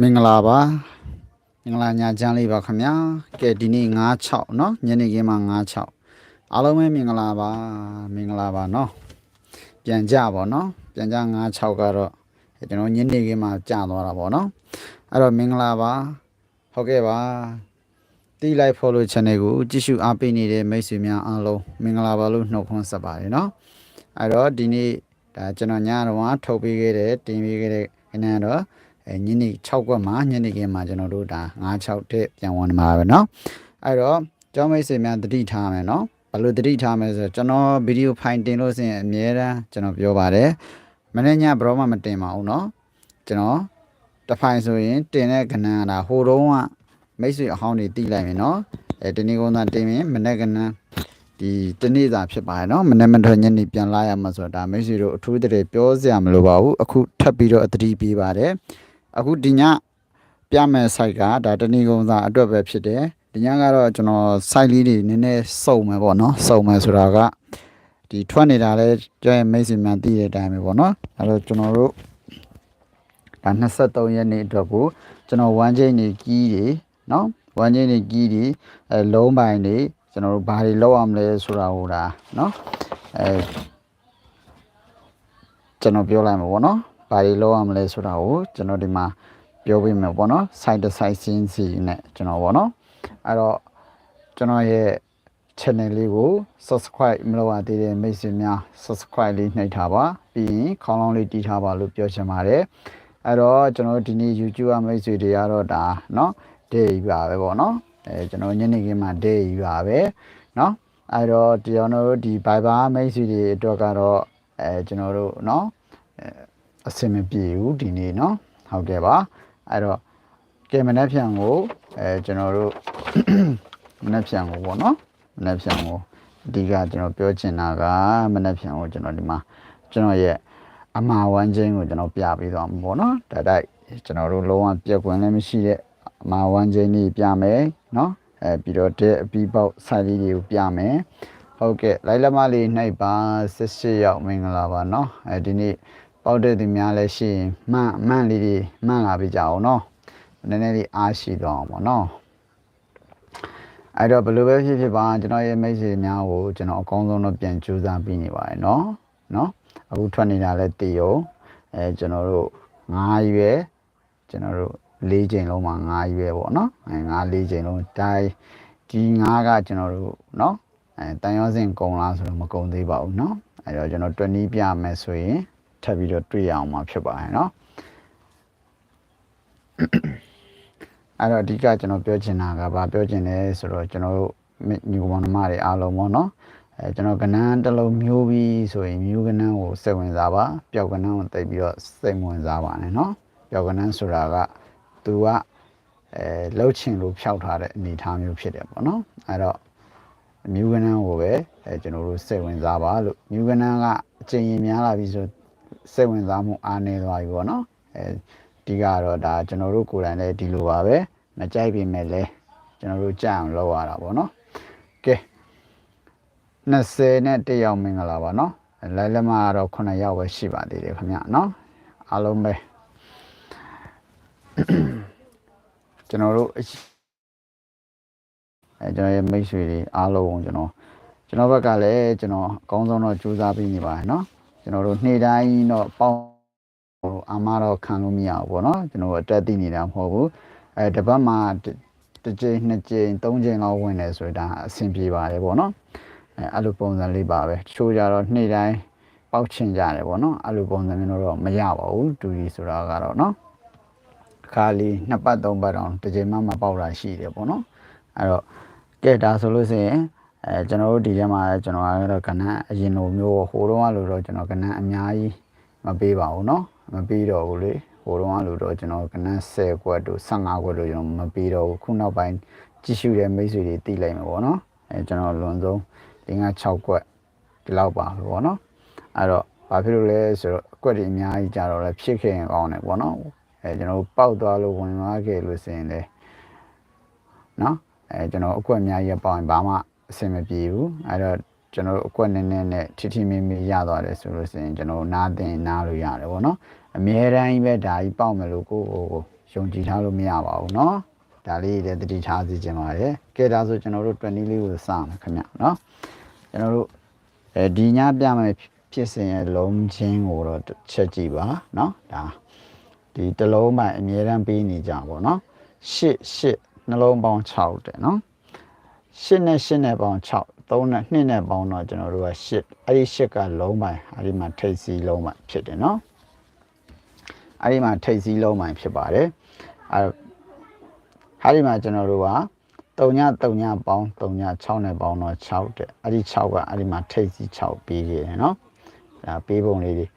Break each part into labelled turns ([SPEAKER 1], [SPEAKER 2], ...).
[SPEAKER 1] မင်္ဂလာပါမင်္ဂလာညချမ်းလေးပါခင်ဗျာကဲဒီနေ့96เนาะညနေခင်းမှာ96အားလုံးပဲမင်္ဂလာပါမင်္ဂလာပါเนาะပြန်ကြပါเนาะပြန်ကြ96ကတော့ကျွန်တော်ညနေခင်းမှာကြာသွားတာပေါ့เนาะအဲ့တော့မင်္ဂလာပါဟုတ်ကဲ့ပါ တီးလိုက် follow channel ကိုကြည့်ရှုအားပေးနေတဲ့မိတ်ဆွေများအားလုံးမင်္ဂလာပါလို့နှုတ်ခွန်းဆက်ပါတယ်เนาะအဲ့တော့ဒီနေ့ဒါကျွန်တော်ညတော့ထုတ်ပေးခဲ့တဲ့တင်ပေးခဲ့တဲ့ခဏတော့ အဲညနေ6ခွက်မှာညနေခင်းမှာကျွန်တော်တို့ဒါ9-6တဲ့ပြန်ဝင်မှာပဲเนาะအဲ့တော့ကျောင်းမိတ်ဆွေများတတိထားမယ်เนาะဘယ်လိုတတိထားမလဲဆိုတော့ကျွန်တော်ဗီဒီယိုဖိုင်တင်လို့ဆိုရင်အများတန်းကျွန်တော်ပြောပါတယ်မနေ့ညဘရောမှမတင်ပါဘူးเนาะကျွန်တော်တစ်ဖိုင်ဆိုရင်တင်တဲ့ကဏ္ဍကဒါဟိုတုန်းက မိတ်ဆွေအဟောင်းတွေတိလိုက်မယ်နော်အဲတနေ့ကုန်းသားတင်ရင်မနေ့ကနန်းဒီတနေ့သာဖြစ်ပါရဲ့နော်မနေ့မထွက်ညနေပြန်လာရမှာဆိုတော့ဒါမိတ်ဆွေတို့အထူးတရေပြောစရာမလိုပါဘူးအခုထပ်ပြီးတော့အတတိပေးပါတယ်အခုဒီညပြမဲ့ site ကဒါတနေ့ကုန်းသားအတွက်ပဲဖြစ်တယ်ဒီညကတော့ကျွန်တော် site လေးတွေနည်းနည်းစုံမယ်ပေါ့နော်စုံမယ်ဆိုတာကဒီထွက်နေတာလဲကျဲမိတ်ဆွေများသိတဲ့အတိုင်းပဲပေါ့နော်အဲ့တော့ကျွန်တော်တို့ဒါ23ရက်နေ့အတွက်ကိုကျွန်တော်ဝမ်းချိန်နေကြီးတွေ နော်1ချိန်နေကီးတွေအဲလုံးပိုင်တွေကျွန်တော်တို့ဘာတွေလောက်အောင်လဲဆိုတာဟိုဒါနော်အဲကျွန်တော်ပြောလိုက်မှာပေါ့နော် ဘာတွေလောက်ရမလဲဆိုတာကိုကျွန်တော်ဒီမှာပြောပေးမယ်ပေါ့နော် site to site စင်းစီနဲ့ကျွန်တော်ပေါ့နော်အဲ့တော့ကျွန်တော်ရဲ့ channel လေးကို subscribe မလုပ်ရသေးတဲ့မိတ်ဆွေများ subscribe လေးနှိပ်ထားပါပြီးရင်ခေါင်းလောင်းလေးတီးထားပါလို့ပြောချင်ပါတယ်အဲ့တော့ကျွန်တော်ဒီနေ့ YouTube မိတ်ဆွေတွေကတော့ဒါเนาะ ဒေးကြီးပါပဲပေါ့နော်အဲကျွန်တော်ညနေခင်းမှာဒေးကြီးပါပဲနော်အဲ့တော့ကျွန်တော်တို့ဒီ Viber မိတ်ဆွေတွေအတွက်ကတော့အဲကျွန်တော်တို့နော်အဆင်မပြေဘူးဒီနေ့နော်ဟုတ်ကဲ့ပါအဲ့တော့ကဲမနက်ဖြန်ကိုအဲကျွန်တော်တို့မနက်ဖြန်ကိုပေါ့နော်မနက်ဖြန်ကိုအဓိကကျွန်တော်ပြောချင်တာကမနက်ဖြန်ကိုကျွန်တော်ဒီမှာကျွန်တော်ရဲ့အမှားဝမ်းခြင်းကိုကျွန်တော်ပြပေးသွားမှာပေါ့နော်ဒါတိုက်ကျွန်တော်တို့လုံးဝပြက်ကွင်းလည်းမရှိတဲ့ မှားဝမ်းချင်းလေးပြမယ်เนาะအဲပြီးတော့တဲ့အပီးပေါက်ဆိုင်လေးတွေကိုပြမယ်ဟုတ်ကဲ့လိုက်လက်မလေးနှိပ်ပါ18ရောက်မင်္ဂလာပါเนาะအဲဒီနေ့ ပေါက်တဲ့သူများလည်းရှိရင်မှန်မှန်လေးတွေမှန်လာပြီကြအောင်နော်နည်းနည်းလေးအားရှိတော့အောင်ပေါ့နော်အဲ့တော့ဘယ်လိုပဲဖြစ်ဖြစ်ပါကျွန်တော်ရဲ့မိတ်ဆွေများကိုကျွန်တော်အကောင်းဆုံးတော့ပြန်ကြိုးစားပြီးနေပါတယ်နော်နော်အခုထွက်နေတာလဲတည်ရုံအဲကျွန်တော်တို့9ရွယ်ကျွန်တော်တို့ ၄ချိန်လုံးမှာ9ရွယ်ပေါ့နော်အဲ9 4ချိန်လုံးတိုင်းဒီ9ကကျွန်တော်တို့နော်အဲတန်ရောစင်ကုံလားဆိုတော့မကုံသေးပါဘူးနော်အဲတော့ကျွန်တော်20ပြမယ်ဆိုရင်ထပ်ပြီးတော့တွေ့ရအောင်မှာဖြစ်ပါတယ်နော်အဲ့တော့အဓိကကျွန်တော်ပြောချင်တာကဘာပြောချင်လဲဆိုတော့ကျွန်တော်တို့ညီကောင်မတွေအားလုံးပေါ့နော်အဲကျွန်တော်ကနန်းတစ်လုံးမျိုးပြီးဆိုရင်မျိုးကနန်းကိုစိတ်ဝင်စားပါပျောက်ကနန်းကိုတိတ်ပြီးတော့စိတ်ဝင်စားပါနဲ့နော်ပျောက်ကနန်းဆိုတာက သူကအဲလှုပ်ချင်လို့ဖြောက်ထားတဲ့အနေအထားမျိုးဖြစ်တယ်ပေါ့နော်အဲ့တော့မြူကနန်းကိုပဲအဲကျွန်တော်တို့စိတ်ဝင်စားပါလို့မြူကနန်းကအချိန်ရင်များလာပြီဆိုစိတ်ဝင်စားမှုအားနည်းသွားပြီပေါ့နော်အဲဒီကတော့ဒါကျွန်တော်တို့ကိုယ်တိုင်လည်းဒီလိုပါပဲမကြိုက်ပြီမဲ့လဲကျွန်တော်တို့ကြအောင်လုပ်ရတာပေါ့နော်ကဲ20နဲ့1ရောက်မင်္ဂလာပါနော်လဲလက်မကတော့9ရောက်ပဲရှိပါသေးတယ်ခင်ဗျနော်အားလုံးပဲ ကျွန်တော်တို့အဲကျွန်တော်ရဲ့မိတ်ဆွေတွေအားလုံးကိုကျွန်တော်ကျွန်တော်ဘက်ကလည်းကျွန်တော်အကောင်းဆုံးတော့ကြိုးစားပြီးနေပါတယ်နော်ကျွန်တော်တို့နေ့တိုင်းတော့ပေါင်းအာမတော့ခံလို့မရဘူးပေါ့နော်ကျွန်တော်အတက်သိနေတာမဟုတ်ဘူးအဲတစ်ပတ်မှာတစ်ကြိမ်နှစ်ကြိမ်သုံးကြိမ်လောက်ဝင်တယ်ဆိုတော့ဒါအဆင်ပြေပါတယ်ပေါ့နော်အဲအဲ့လိုပုံစံလေးပါပဲတချို့ကြတော့နေ့တိုင်းပေါက်ချင်ကြတယ်ပေါ့နော်အဲ့လိုပုံစံမျိုးတော့မရပါဘူးတူကြီးဆိုတာကတော့နော် ခါလီနှစ်ပတ်သုံးပတ်တော့တစ်ကြိမ်မှမပေါက်တာရှိတယ်ပေါ့နော်အဲ့တော့ကဲဒါဆိုလို့ဆိုရင်အဲကျွန်တော်တို့ဒီထဲမှာကျွန်တော်ကတော့ကဏ္ဍအရင်လိုမျိုးဟိုတုန်းကလိုတော့ကျွန်တော်ကဏ္ဍအများကြီးမပေးပါဘူးเนาะမပေးတော့ဘူးလေဟ ဟိုတုန်းကလို့တော့ကျွန်တော်ကနန်း10ခွက်တို့15ခွက်တို့ကျွန်တော်မပြီးတော့ဘူးခုနောက်ပိုင်းကြည့်ရှုတဲ့မိတ်ဆွေတွေသိလိုက်မှာပေါ့နော်အဲကျွန်တော်လွန်ဆုံး5 6ခွက်ဒီလောက်ပါပဲပေါ့နော်အဲ့တော့ဘာဖြစ်လို့လဲဆိုတော့အကွက်တွေအများကြီးကြတော့လည်းဖြစ်ခဲ့ရင်ကောင်းတယ်ပေါ့နော် အဲကျွန်တော်ပောက်သွားလို့ဝင်သွားခဲ့လို့ဆိုရင်လည်းနော်အဲကျွန်တော်အကွက်အများကြီးပေါရင်ဘာမှအဆင်မပြေဘူးအဲ့တော့ကျွန်တော်တို့အကွက်နည်းနည်းနဲ့ထိထိမိမိရသွားတယ်ဆိုလို့ဆိုရင်ကျွန်တော်နားတင်နားလို့ရတယ်ပေါ့နော်အမြဲတမ်းပဲဒါကြီးပေါက်မယ်လို့ကိုယ့်ကိုယ်ကိုယုံကြည်ထားလို့မရပါဘူးနော်ဒါလေးတွေတတိထားစီခြင်းပါတယ်ကဲဒါဆိုကျွန်တော်တို့20လေးကိုစမယ်ခင်ဗျနော်ကျွန်တော်တို့အဲဒီညပြမယ်ဖြစ်စဉ်ရဲ့လုံးချင်းကိုတော့ချက်ကြည့်ပါနော်ဒါ ဒီတစ်လုံးမှအမြဲတမ်းပေးနေကြပါတော့ရှစ်ရှစ်နှလုံးပေါင်း6တဲ့နော်ရှစ်နဲ့ရှစ်နဲ့ပေါင်း6 3နဲ့2နဲ့ပေါင်းတော့ကျွန်တော်တို့ကရှစ်အဲ့ဒီရှစ်ကလုံးပိုင်းအဲ့ဒီမှာထိပ်စီးလုံးပိုင်းဖြစ်တယ်နော်အဲ့ဒီမှာထိပ်စီးလုံးပိုင်းဖြစ်ပါတယ်အဲ့အဲ့ဒီမှာကျွန်တော်တို့က3ည3ညပေါင်း3ည6နဲ့ပေါင်းတော့6တဲ့အဲ့ဒီ6ကအဲ့ဒီမှာထိပ်စီး6ပြီးခဲ့တယ်နော်ဒါပေးပုံလေးတွေ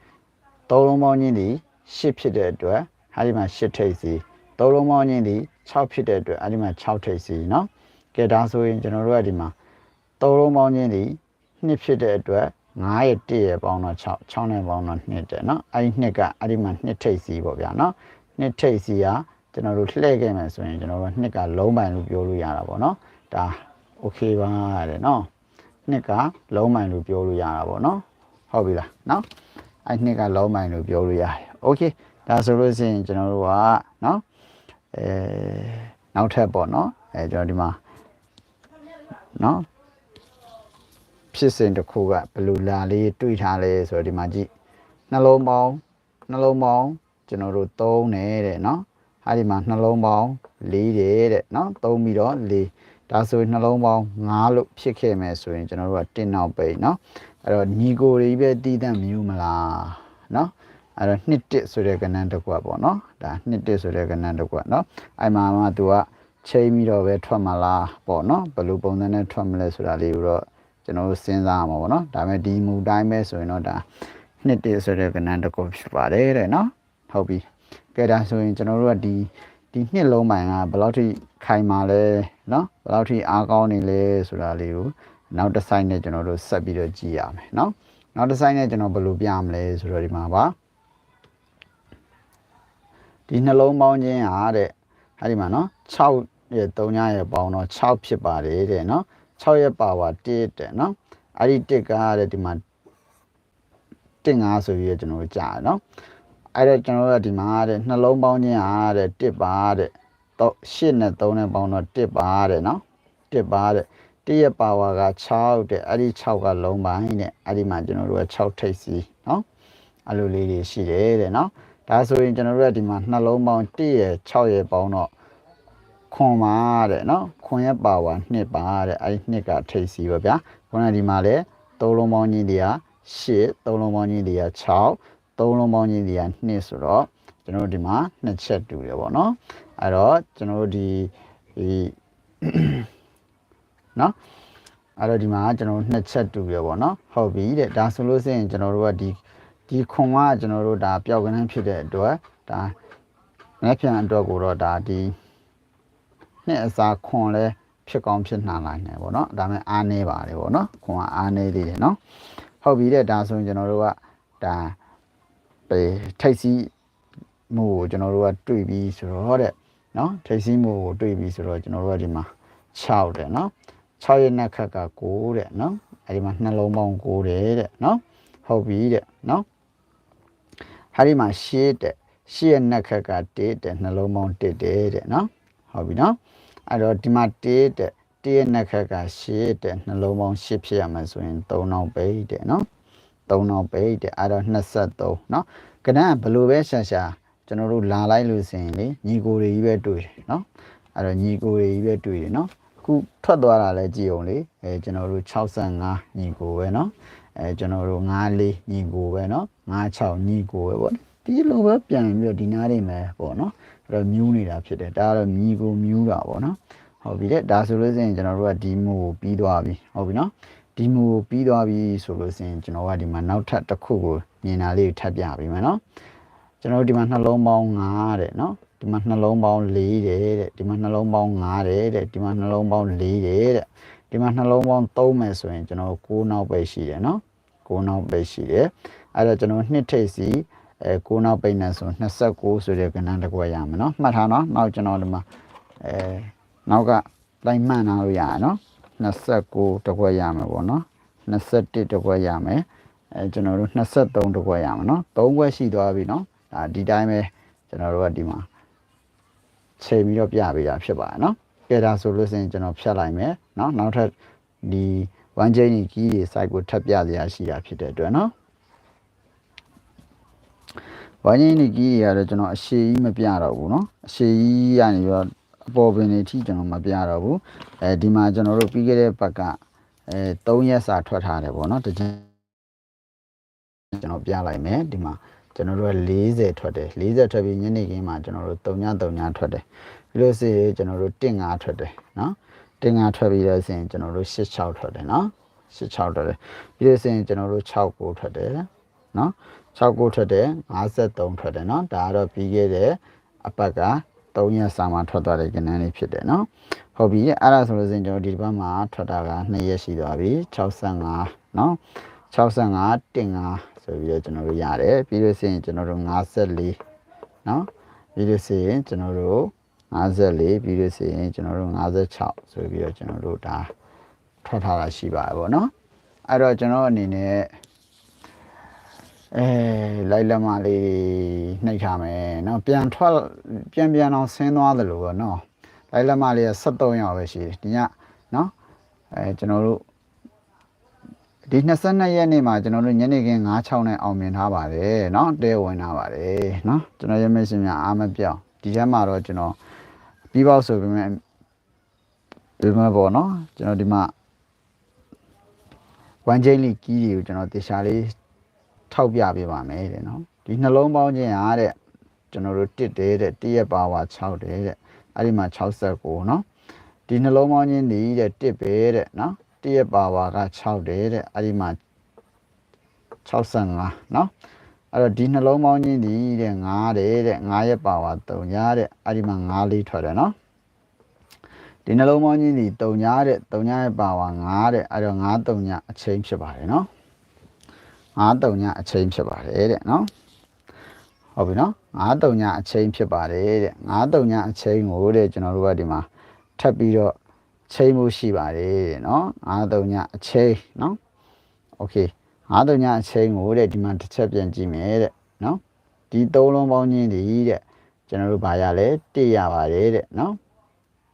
[SPEAKER 1] သုံးလုံးပေါင်းချင်းဒီ 8ဖြစ်တဲ့အတွက်အဲ့ဒီမှာ8ထိပ်စီးသုံးလုံးပေါင်းချင်းဒီ6ဖြစ်တဲ့အတွက်အဲ့ဒီမှာ6ထိပ်စီးနော် ကဲဒါဆိုရင်ကျွန်တော်တို့ကဒီမှာသုံးလုံးပေါင်းချင်းဒီနှစ်ဖြစ်တဲ့အတွက်9ရဲ့1ရဲ့ပေါင်းတော့6 6နဲ့ပေါင်းတော့2တဲ့เนาะအဲ့ဒီနှစ်ကအဲ့ဒီမှာနှစ်ထိပ်စီပေါ့ဗျာเนาะနှစ်ထိပ်စီကကျွန်တော်တို့လှည့်ခဲ့မယ်ဆိုရင်ကျွန်တော်တို့နှစ်ကလုံးပိုင်လို့ပြောလို့ရတာပေါ့เนาะဒါโอเคပါတဲ့เนาะနှစ်ကလုံးပိုင်လို့ပြောလို့ရတာပေါ့เนาะဟုတ်ပြီလားเนาะ အဲ့နှစ်ကလုံးပိုင်လို့ပြောလို့ရတယ်โอเคဒါဆိုလို့ရှိရင်ကျွန်တော်တို့ကเนาะအဲနောက်ထပ်ပေါ့เนาะအဲကျွန်တော်ဒီမှာနော်ဖြစ်စဉ်တစ်ခုကဘယ်လိုလာလေးတွေ့ထားလဲဆိုတော့ဒီမှာကြည့်နှလုံးပေါင်းနှလုံးပေါင်းကျွန်တော်တို့သုံးတယ်တဲ့နော်ဟာဒီမှာနှလုံးပေါင်း၄တယ်တဲ့နော်သုံးပြီးတော့၄ ဒါဆိုရင်နှလုံးပေါင်း၅လို့ဖြစ်ခဲ့မယ်ဆိုရင်ကျွန်တော်တို့ကတင်းနောက်ပိတ်နော်အဲ့တော့ညီကိုတွေပဲတည်တတ်မြူးမလားနော်အဲ့တော့နှစ်တစ်ဆိုတဲ့ကဏ္ဍတစ်ခုပေါ့နော်ဒါနှစ်တစ်ဆိုတဲ့ကဏ္ဍတစ်ခုနော်အဲ့မှာမှသူကချိန်ပြီးတော့ပဲထွက်မလားပေါ့နော်ဘယ်လိုပုံစံနဲ့ထွက်မလဲဆိုတာလေးကိုတော့ကျွန်တော်တို့စဉ်းစားရမှာပေါ့နော်ဒါပေမဲ့ဒီမူတိုင်းပဲဆိုရင်တော့ဒါနှစ်တည်းဆိုတဲ့ကဏ္ဍတစ်ခုဖြစ်ပါတယ်တဲ့နော်ဟုတ်ပြီကဲဒါဆိုရင်ကျွန်တော်တို့ကဒီ ဒီနှစ်လုံးပိုင်းကဘယ်လောက်ထိခိုင်မာလဲနော်ဘယ်လောက်ထိအားကောင်းနေလဲဆိုတာလေးကိုနောက်တစ်ဆိုင်နဲ့ကျွန်တော်တို့ဆက်ပြီးတော့ကြည့်ရမယ်နော်နောက်တစ်ဆိုင်နဲ့ကျွန်တော်ဘယ်လိုပြမလဲဆိုတော့ဒီမှာပါဒီနှလုံးပေါင်းခြင်းဟာတဲ့အဲ့ဒီမှာနော်6ရဲ့3ညရဲ့ပေါင်းတော့6ဖြစ်ပါတယ်တဲ့နော်6ရဲ့ပါဝါ1တဲ့နော်အဲ့ဒီ1ကတဲ့ဒီမှာ1 5ဆိုပြီးကျွန်တော်တို့ကြားရနော် အဲ့တော့ကျွန်တော်တို့ကဒီမှာတဲ့နှလုံးပေါင်းခြင်းဟာတဲ့1ပါတဲ့တော့8နဲ့3နဲ့ပေါင်းတော့1ပါတဲ့နော်1ပါတဲ့1ရဲ့ပါဝါက6တဲ့အဲ့ဒီ6ကလုံးပိုင်းတဲ့အဲ့ဒီမှာကျွန်တော်တို့က6ထိပ်စီနော်အဲ့လိုလေးတွေရှိတယ်တဲ့နော်ဒါဆိုရင်ကျွန်တော်တို့ကဒီမှာနှလုံးပေါင်း1ရဲ့6ရဲ့ပေါင်းတော့ခွန်ပါတဲ့နော်ခွန်ရဲ့ပါဝါ2ပါတဲ့အဲ့ဒီ2ကထိပ်စီပဲဗျာခုနကဒီမှာလေသုံးလုံးပေါင်းကြီးတွေက8သုံးလုံးပေါင်းကြီးတွေက6 သုံးလုံးပေါင်းကြီးတွေက2ဆိုတော့ကျွန်တော်တို့ဒီမှာနှစ်ချက်တူတယ်ပေါ့နော်အဲ့တော့ကျွန်တော်တို့ဒီဒီနော်အဲ့တော့ဒီမှာကျွန်တော်တို့နှစ်ချက်တူရပေါ့နော်ဟုတ်ပြီတဲ့ဒါဆိုလို့ရှိရင်ကျွန်တော်တို့ကဒီဒီခွန်ကကျွန်တော်တို့ဒါပျောက်ကန်းဖြစ်တဲ့အတွက်ဒါငှက်ပြန်အတွက်ကိုတော့ဒါဒီနှစ်အစားခွန်လဲဖြစ်ကောင်းဖြစ်နိုင်နိုင်တယ်ပေါ့နော်ဒါပေမဲ့အားနေပါတယ်ပေါ့နော်ခွန်ကအားနေသေးတယ်နော်ဟုတ်ပြီတဲ့ဒါဆိုရင်ကျွန်တော်တို့ကဒါ ပေထိတ်စီမှုကိုကျွန်တော်တို့ကတွေ့ပြီးဆိုတော့တဲ့နော်ထိတ်စီမှုကိုတွေ့ပြီးဆိုတော့ကျွန်တော်တို့ကဒီမှာ6တဲ့နော်6ရဲ့နှက်ခက်က9တဲ့နော်အဲဒီမှာနှလုံးပေါင်း9တဲ့တဲ့နော်ဟုတ်ပြီတဲ့နော်ဟာဒီမှာရှေ့တဲ့ရှေ့ရဲ့နှက်ခက်က1တဲ့နှလုံးပေါင်း1တဲ့တဲ့နော်ဟုတ်ပြီနော်အဲ့တော့ဒီမှာ1တဲ့1ရဲ့နှက်ခက်ကရှေ့တဲ့နှလုံးပေါင်း8ဖြစ်ရမယ်ဆိုရင်3နောက်ပိတ်တဲ့နော် 3နောက်ပိတ်တဲ့အဲ့တော့23နော်ကဏ္ဍဘယ်လိုပဲရှာရှာကျွန်တော်တို့လာလိုက်လို့ဆိုရင်လေညီကိုတွေကြီးပဲတွေ့တယ်နော်အဲ့တော့ညီကိုတွေကြီးပဲတွေ့တယ်နော်ခုထွက်သွားတာလဲကြည့်အောင်လေအဲကျွန်တော်တို့65ညီကိုပဲเนาะအဲကျွန်တော်တို့94ညီကိုပဲเนาะ96ညီကိုပဲပေါ့ဒီလိုပဲပြန်ပြီးတော့ဒီနားနေမယ်ပေါ့เนาะအဲ့တော့မြူးနေတာဖြစ်တယ်ဒါကတော့ညီကိုမြူးတာပေါ့เนาะဟုတ်ပြီတဲ့ဒါဆိုလို့ဆိုရင်ကျွန်တော်တို့ကဒီမူကိုပြီးသွားပြီဟုတ်ပြီเนาะ ဒီမူပြီးသွားပြီဆိုလို့ဆိုရင်ကျွန်တော်ကဒီမှာနောက်ထပ်တစ်ခုကိုမြင်တာလေးထပ်ပြပေးမယ်နော်ကျွန်တော်ဒီမှာနှလုံးပေါင်း9တဲ့နော်ဒီမှာနှလုံးပေါင်း4တဲ့တဲ့ဒီမှာနှလုံးပေါင်း9တဲ့တဲ့ဒီမှာနှလုံးပေါင်း4တဲ့တဲ့ဒီမှာနှလုံးပေါင်း3မယ်ဆိုရင်ကျွန်တော်6နောက်ပဲရှိတယ်နော်6နောက်ပဲရှိတယ်အဲ့တော့ကျွန်တော်နှစ်ထိပ်စီအဲ6နောက်ပိတ်နေဆို29ဆိုတဲ့ကဏ္ဍတစ်ခုရမယ်နော်မှတ်ထားနော်နောက်ကျွန်တော်ဒီမှာအဲနောက်ကလိုက်မှန်ထားလို့ရတယ်နော် 29တစ်ခွက်ရမယ်ပေါ့နော်21တစ်ခွက်ရမယ်အဲကျွန်တော်တို့23တစ်ခွက်ရမယ်နော်3ခွက်ရှိသွားပြီနော်ဒါဒီတိုင်းပဲကျွန်တော်တို့ကဒီမှာချိန်ပြီးတော့ပြပေးတာဖြစ်ပါတယ်နော်ကဲဒါဆိုလို့ရှိရင်ကျွန်တော်ဖြတ်လိုက်မယ်နော်နောက်ထပ်ဒီ1 chain ကြီးတွေ site ကိုထပ်ပြစရာရှိတာဖြစ်တဲ့အတွက်နော်ဝိုင်းရင်ဒီကြီးတွေကတော့ကျွန်တော်အရှည်ကြီးမပြတော့ဘူးเนาะအရှည်ကြီးကနေပြီးတော့အ ပေါ်ပင်တွေအထိကျွန်တော်မပြတော့ဘူးအဲဒီမှာကျွန်တော်တို့ပြီးခဲ့တဲ့ဘက်ကအဲ3ရက်စာထွက်ထားတယ်ပေါ့နော်တခြင်းကျွန်တော်ပြလိုက်မယ်ဒီမှာကျွန်တော်တို့က40ထွက်တယ်40ထွက်ပြီးညနေခင်းမှာကျွန်တော်တို့3ည3ညထွက်တယ်ပြီးလို့ရှိရင်ကျွန်တော်တို့1 5ထွက်တယ်နော်တင်ငါထွက်ပြီးတော့ဆိုရင်ကျွန်တော်တို့66ထွက်တယ်နော်66ထွက်တယ်ပြီးလို့ဆိုရင်ကျွန်တော်တို့69ထွက်တယ်နော်69ထွက်တယ်53ထွက်တယ်နော်ဒါကတော့ပြီးခဲ့တဲ့အပတ်က 3ရက်စာမှာထွက်သွားတဲ့ကဏ္ဍလေးဖြစ်တယ်နော်ဟုတ်ပြီအဲ့ဒါဆိုလို့စင်ကျွန်တော်ဒီတစ်ပတ်မှာထွက်တာက2ရက်ရှိသွားပြီ65နော်65တင်5ဆိုပြီးတော့ကျွန်တော်တို့ရတယ်ပြီးလို့ရှိရင်ကျွန်တော်တို့54နော်ပြီးလို့ရှိရင်ကျွန်တော်တို့54ပြီးလို့ရှိရင်ကျွန်တော်တို့56ဆိုပြီးတော့ကျွန်တော်တို့ဒါထွက်ထားတာရှိပါတယ်ဗောနော်အဲ့တော့ကျွန်တော်အနေနဲ့ အဲလိုက်လက်မလေးနှိပ်ထားမယ်เนาะပြန်ထွက်ပြန်ပြန်အောင်ဆင်းသွားတယ်လို့ဗောနော်လိုက်လက်မလေးက73ရောက်ပဲရှိတယ်ဒီညเนาะအဲကျွန်တော်တို့ဒီ22ရက်နေ့မှာကျွန်တော်တို့ညနေခင်း9:6နဲ့အောင်မြင်ထားပါတယ်เนาะတဲဝင်ထားပါတယ်เนาะကျွန်တော်ရမယ့်ရှင်များအားမပြောင်းဒီချက်မှာတော့ကျွန်တော်ပြီးပေါက်ဆိုပေမဲ့ဒီမှာပေါ့နော်ကျွန်တော်ဒီမှာ1ချိန်လီကီးတွေကိုကျွန်တော်တေချာလေး ထောက်ပြပေးပါမယ်တဲ့နော်ဒီနှလုံးပေါင်းခြင်းအားတဲ့ကျွန်တော်တို့တစ်တယ်တဲ့တရက်ပါဝါ6တယ်တဲ့အဲ့ဒီမှာ69နော်ဒီနှလုံးပေါင်းခြင်းဒီတဲ့တစ်ပဲတဲ့နော်တရက်ပါဝါက6တယ်တဲ့အဲ့ဒီမှာ65နော်အဲ့တော့ဒီနှလုံးပေါင်းချင်းဒီတဲ့9တဲ့တဲ့9ရက်ပါဝါ3ရတဲ့အဲ့ဒီမှာ9လေးထွက်တယ်နော်ဒီနှလုံးပေါင်းချင်းဒီ3ရတဲ့3ရရဲ့ပါဝါ9တဲ့အဲ့တော့9 3ညအချိန်ဖြစ်ပါတယ်နော် 9 3ညအချိန်ဖြစ်ပါတယ်တဲ့နော်ဟုတ်ပြီနော်9 3ညအချိန်ဖြစ်ပါတယ်တဲ့9 3ညအချိန်ကိုတဲ့ကျွန်တော်တို့ကဒီမှာထပ်ပြီးတော့ချိန်မှုရှိပါတယ်တဲ့နော်9 3ညအချိန်နော်โอเคငါးတုံညအချိန်ကိုတဲ့ဒီမှာတစ်ချက်ပြန်ကြည့်မယ်တဲ့နော်ဒီသုံးလုံးပေါင်းချင်းဒီတဲ့ကျွန်တော်တို့ဘာရလဲ1ရပါတယ်တဲ့နော်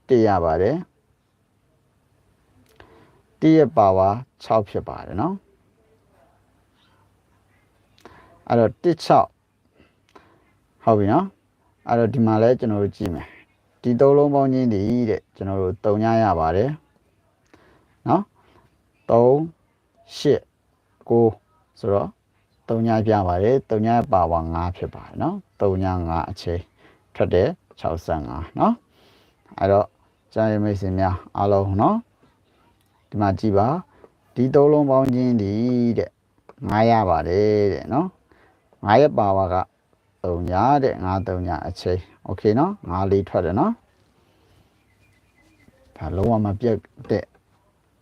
[SPEAKER 1] 1ရပါတယ်1ရဲ့ပါဝါ6ဖြစ်ပါတယ်နော် အဲ့တော့16ဟုတ်ပြီနော်အဲ့တော့ဒီမှာလဲကျွန်တော်တို့ကြည့်မယ်ဒီသုံးလုံးပေါင်းချင်းတည်းတဲ့ကျွန်တော်တို့တုံညရပါတယ်နော်3 8 9ဆိုတော့တုံညပြပါတယ်တုံညပါဝါ5ဖြစ်ပါတယ်နော်တုံည5အချိန်ထွက်တယ်65နော်အဲ့တော့ကြာရမိတ်ဆွေများအားလုံးနော်ဒီမှာကြည့်ပါဒီသုံးလုံးပေါင်းချင်းတည်းတဲ့9ရပါတယ်တဲ့နော် นาะ9ရက်ပါဝါက3ညတဲ့9 3ညအချိန်โอเคเนาะ9လေးထွက်တယ်เนาะဒါလုံးဝမပြတ်တဲ့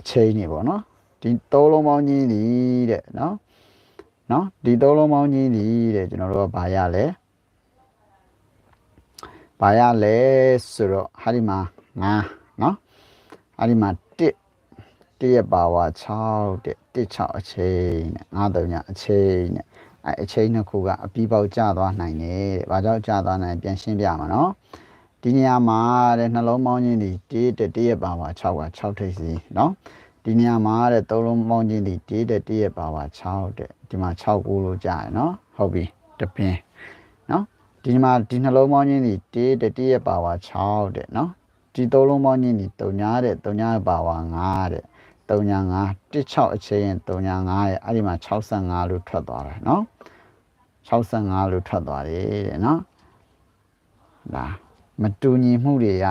[SPEAKER 1] အချိန်နေပေါ့เนาะဒီသုံးလုံးပေါင်းကြီးဒီတဲ့နော်နော်ဒီသုံးလုံးပေါင်းကြီးဒီတဲ့ကျွန်တော်တို့ကဘာရလဲဘာရလဲဆိုတော့ဟာဒီမှာငါနော်ဟာဒီမှာ1 1ရဲ့ပါဝါ6တဲ့1 6အချိန်နဲ့9 3ညအချိန်နဲ့ အဲအချိန်နှစ်ခုကအပြီးပေါက်ကျသွားနိုင်တယ်တဲ့ဘာကြောင့်ကျသွားနိုင်ပြန်ရှင်းပြမှာနော်ဒီနေရာမှာတဲ့နှလုံးပေါင်းကြီးဒီ1တဲ့1ရဲ့ပါဝါ6က6ထိပ်စီနော်ဒီနေရာမှာတဲ့သုံးလုံးပေါင်းချင်းဒီတေးတဲ့တေးရဲ့ပါဝါ6တဲ့ဒီမှာ6ကိုလို့ကြာရနော်ဟုတ်ပြီတပင်းနော်ဒီမှာဒီနှလုံးပေါင်းချင်းဒီတေးတဲ့တေးရဲ့ပါဝါ6တဲ့နော်ဒီသုံးလုံးပေါင်းချင်းဒီ3ညာတဲ့3ညာရဲ့ပါဝါ9တဲ့ 3ညာ9 16အချိန်3ညာ9ရဲ့အဲ့ဒီမှာ65လို့ထွက်သွားတယ်နော်65လို့ထွက်သွားတယ်တဲ့နော်ဒါမတူညီမှုတွေက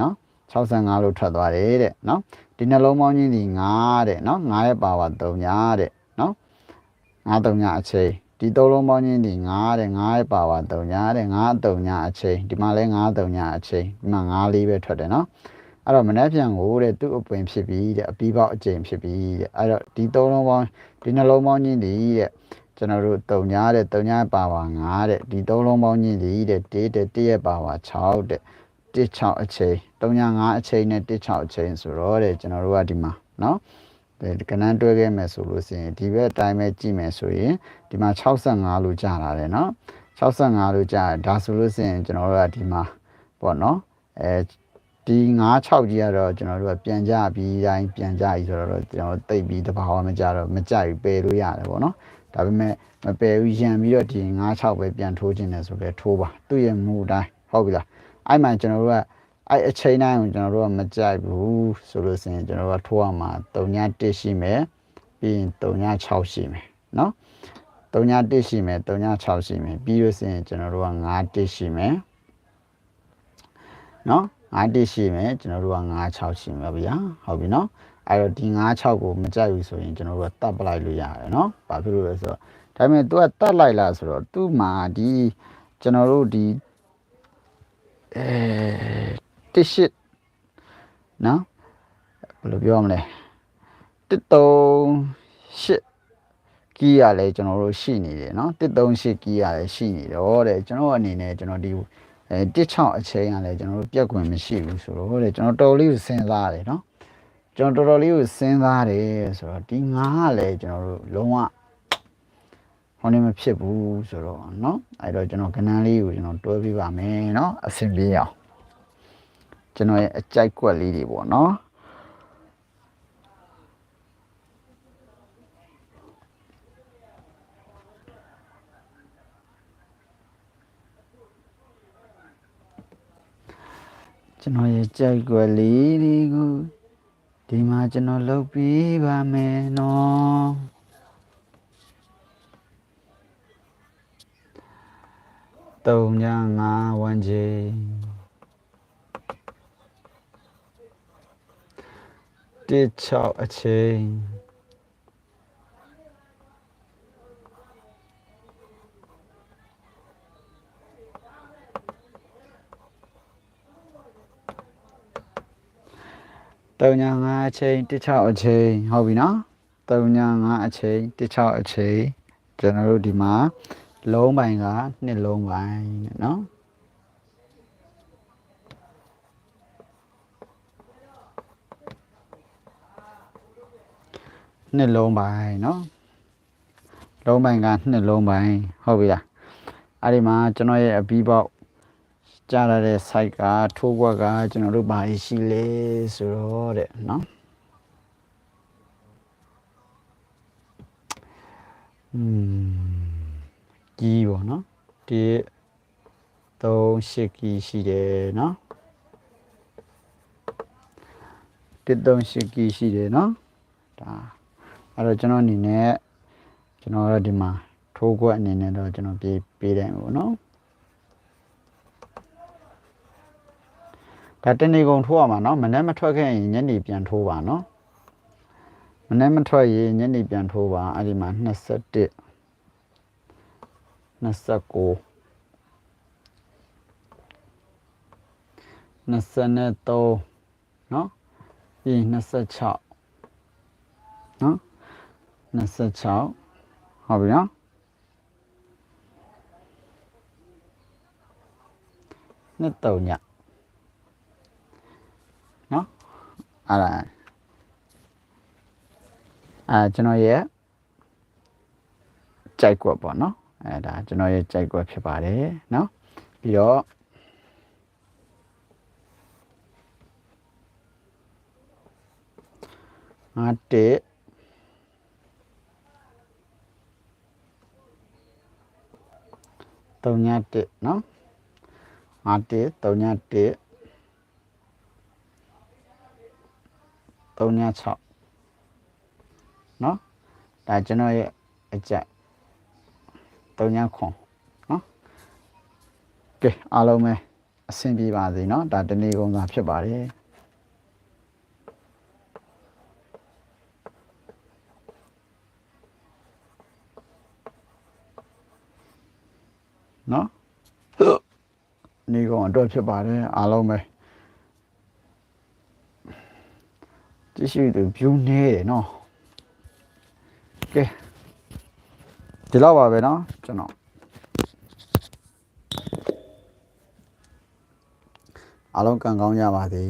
[SPEAKER 1] နော်65လို့ထွက်သွားတယ်တဲ့နော်ဒီနှလုံးပေါင်းချင်းဒီ9တဲ့နော်9ရဲ့ပါဝါ3ညာတဲ့နော်9 3ညာအချိန်ဒီသုံးလုံးပေါင်းချင်းဒီ9တဲ့9ရဲ့ပါဝါ3ညာတဲ့9 3ညာအချိန်ဒီမှာလဲ9 3ညာအချိန်ဒီမှာ9လေးပဲထွက်တယ်နော် အဲ့တော့မနေ့ပြန်ကိုတဲ့သူ့အပွင့်ဖြစ်ပြီးတဲ့အပြီးပေါက်အချိန်ဖြစ်ပြီးတဲ့အဲ့တော့ဒီသုံးလုံးပေါင်းဒီနှလုံးပေါင်းချင်းဒီတဲ့ကျွန်တော်တို့3ညာတဲ့3ညာပါဝါ9တဲ့ဒီသုံးလုံးပေါင်းချင်းဒီတဲ့1တဲ့1ရဲ့ပါဝါ6တဲ့16အချိန်3ညာ9အချိန်နဲ့16အချိန်ဆိုတော့တဲ့ကျွန်တော်တို့ကဒီမှာနော်ဒီကနန်းတွဲခဲ့မယ်ဆိုလို့ရှိရင်ဒီဘက်အတိုင်းပဲကြည့်မယ်ဆိုရင်ဒီမှာ65လို့ကြာလာတယ်နော်65လို့ကြာဒါဆိုလို့ရှိရင်ကျွန်တော်တို့ကဒီမှာပေါ့နော်အဲ ဒီ96ကြီးကတော့ကျွန်တော်တို့ကပြန်ကြပြီးတိုင်းပြန်ကြပြီဆိုတော့ကျွန်တော်တိတ်ပြီးတဘာဝမကြတော့မကြိုက်ပယ်လို့ရတယ်ပေါ့နော်ဒါပေမဲ့မပယ်ဘူးရံပြီးတော့ဒီ96ပဲပြန်ထိုးခြင်းတယ်ဆိုလဲထိုးပါသူ့ရဲ့မူအတိုင်းဟုတ်ပြီလားအဲ့မှကျွန်တော်တို့ကအဲ့အချိန်တိုင်းကိုကျွန်တော်တို့ကမကြိုက်ဘူးဆိုလို့ရှိရင်ကျွန်တော်တို့ကထိုးရမှာ3.1ရှိမယ်ပြီးရင်3.6ရှိမယ်နော်3.1ရှိမယ်3.6ရှိမယ်ပြီးလို့ရှိရင်ကျွန်တော်တို့က5.1ရှိမယ်နော် 5.1ရှိမယ်ကျွန်တော်တို့က5.6ရှိမယ်ဗျာဟုတ်ပြီနော်အဲ့တော့ဒီ5.6ကိုမကြိုက်ဘူးဆိုရင်ကျွန်တော်တို့ကတတ်ပလိုက်လို့ရတယ်နော်ဘာဖြစ်လို့လဲဆိုတော့ဒါပေမဲ့ तू ကတတ်လိုက်လားဆိုတော့သူ့မှာဒီကျွန်တော်တို့ဒီအဲတစ်ရှစ်နော်ဘယ်လိုပြောမလဲတစ်သုံးရှစ်ကီးရလဲကျွန်တော်တို့ရှိနေတယ်နော်တစ်သုံးရှစ်ကီးရလဲရှိနေတော့တဲ့ကျွန်တော်အနေနဲ့ကျွန်တော်ဒီ အဲတစ်ချောင်းအချိန်ရလဲကျွန်တော်တို့ပြက်ကွင်မရှိဘူးဆိုတော့တဲ့ကျွန်တော်တော်လေးကိုစဉ်းစားတယ်နော်ကျွန်တော်တော်တော်လေးကိုစဉ်းစားတယ်ဆိုတော့ဒီငါးကလည်းကျွန်တော်တို့လုံးဝဟောနေမဖြစ်ဘူးဆိုတော့เนาะအဲ့တော့ကျွန်တော်ကဏ္ဍလေးကိုကျွန်တော်တွဲပြပါမယ်เนาะအဆင်ပြေအောင်ကျွန်တော်ရဲ့အကြိုက်ကွက်လေးတွေပေါ့နော် ကျွန်တော်ရဲ့ကြိုက်ွယ်လေးတွေကိုဒီမှာကျွန်တော်လုပ်ပြီးပါမယ်နော်တုံညာငါဝမ်းချေ16အချိန် တုံညာ9အချိန်16အချိန်ဟုတ်ပြီနော်တုံညာ9အချိန်16အချိန်ကျွန်တော်တို့ဒီမှာလုံးပိုင်ကနှစ်လုံးပိုင်နော်နှစ်လုံးပိုင်းเนาะလုံးပိုင်းကနှစ်လုံးပိုင်းဟုတ်ပြီလားအဲ့ဒီမှာကျွန်တော်ရဲ့အပြီးပေါက် ကြားရတဲ့ site ကထိုးဘွက်ကကျွန်တော်တို့ဘာရှိလဲဆိုတော့တဲ့နော်อืมကြီးပေါ့နော်ဒီ3 8ကြီးရှိတယ်နော်ဒီ3 8ကြီးရှိတယ်နော်ဒါအဲ့တော့ကျွန်တော်အနေနဲ့ကျွန်တော်တို့ဒီမှာထိုးခွက်အနေနဲ့တော့ကျွန်တော်ပြေးပေးတယ်ပေါ့နော် ဒါတနေ့ကုန်ထိုးရမှာနော်မနေ့မထွက်ခဲ့ရင်ညနေပြန်ထိုးပါနော်မနေ့မထွက်ရင်ညနေပြန်ထိုးပါအဲ့ဒီမှာ21 29 23နော်ပြီး26နော်26ဟုတ်ပြီနော်နှစ်တုံညနော် အဲ့ဒါအဲကျွန်တော်ရဲ့ကြိုက်ကွက်ပေါ့နော်အဲဒါကျွန်တော်ရဲ့ကြိုက်ကွက်ဖြစ်ပါတယ်နော်ပြီးတော့ငါတက်3.1နော် 51 3.1 3.6နော်ဒါကျွန်တော်ရဲ့အကြက်3.9နော်ကဲအားလုံးပဲအဆင်ပြေပါစေနော်ဒါတနေ့ကုန်သာဖြစ်ပါတယ်နော်နေကောင်အတွက်ဖြစ်ပါတယ်အားလုံးပဲ ကြည့်ရှိသူ view နေတယ်နော်ကဲဒီလောက်ပါပဲနော်ကျွန်တော်အားလုံးကံကောင်းကြပါစေ